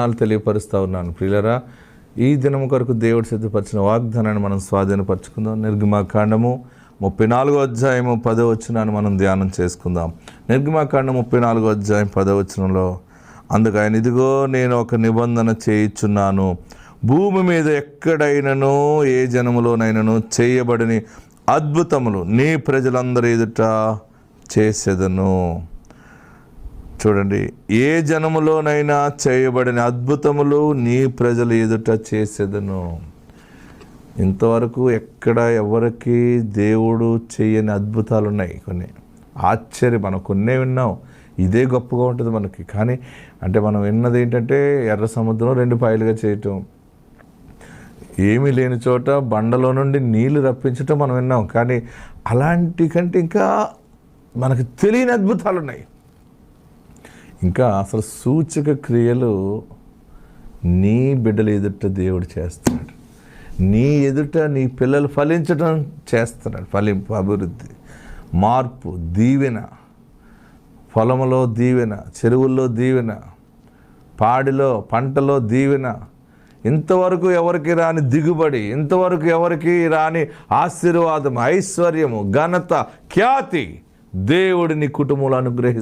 వందనాలు తెలియపరుస్తూ ఉన్నాను. ప్రియులరా ఈ దినం కొరకు దేవుడు సిద్ధపరిచిన వాగ్దానాన్ని మనం స్వాధీనపరచుకుందాం. నిర్గమాకాండము ముప్పై నాలుగో అధ్యాయము పదవచనాన్ని మనం ధ్యానం చేసుకుందాం. నిర్గమాకాండం ముప్పై నాలుగో అధ్యాయం పదో వచనంలో అందుకు ఆయన ఇదిగో నేను ఒక నిబంధన చేయిచున్నాను. భూమి మీద ఎక్కడైనను ఏ జనములోనైనను చేయబడిని అద్భుతములు నీ ప్రజలందరి ఎదుట చేసేదను. చూడండి ఏ జనములోనైనా చేయబడిన అద్భుతములు నీ ప్రజలు ఎదుట చేసేదను. ఇంతవరకు ఎక్కడ ఎవరికి దేవుడు చేయని అద్భుతాలు ఉన్నాయి కొన్ని. ఆశ్చర్యం మనం కొన్నే విన్నాం. ఇదే గొప్పగా ఉంటుంది మనకి. కానీ అంటే మనం విన్నది ఏంటంటే ఎర్ర సముద్రం రెండు పాయలుగా చేయటం. ఏమీ లేని చోట బండలో నుండి నీళ్ళు రప్పించటం మనం విన్నాం. కానీ అలాంటి కంటే ఇంకా మనకు తెలియని అద్భుతాలు ఉన్నాయి ఇంకా అసలు సూచక క్రియలు నీ బిడ్డలు ఎదుట దేవుడు చేస్తున్నాడు. నీ ఎదుట నీ పిల్లలు ఫలించడం చేస్తున్నాడు. ఫలింపు అభివృద్ధి మార్పు దీవెన పొలములో దీవెన చెరువుల్లో దీవెన పాడిలో పంటలో దీవెన. ఇంతవరకు ఎవరికి రాని దిగుబడి ఇంతవరకు ఎవరికి రాని ఆశీర్వాదం ఐశ్వర్యము ఘనత ఖ్యాతి దేవుడిని కుటుంబంలో అనుగ్రహి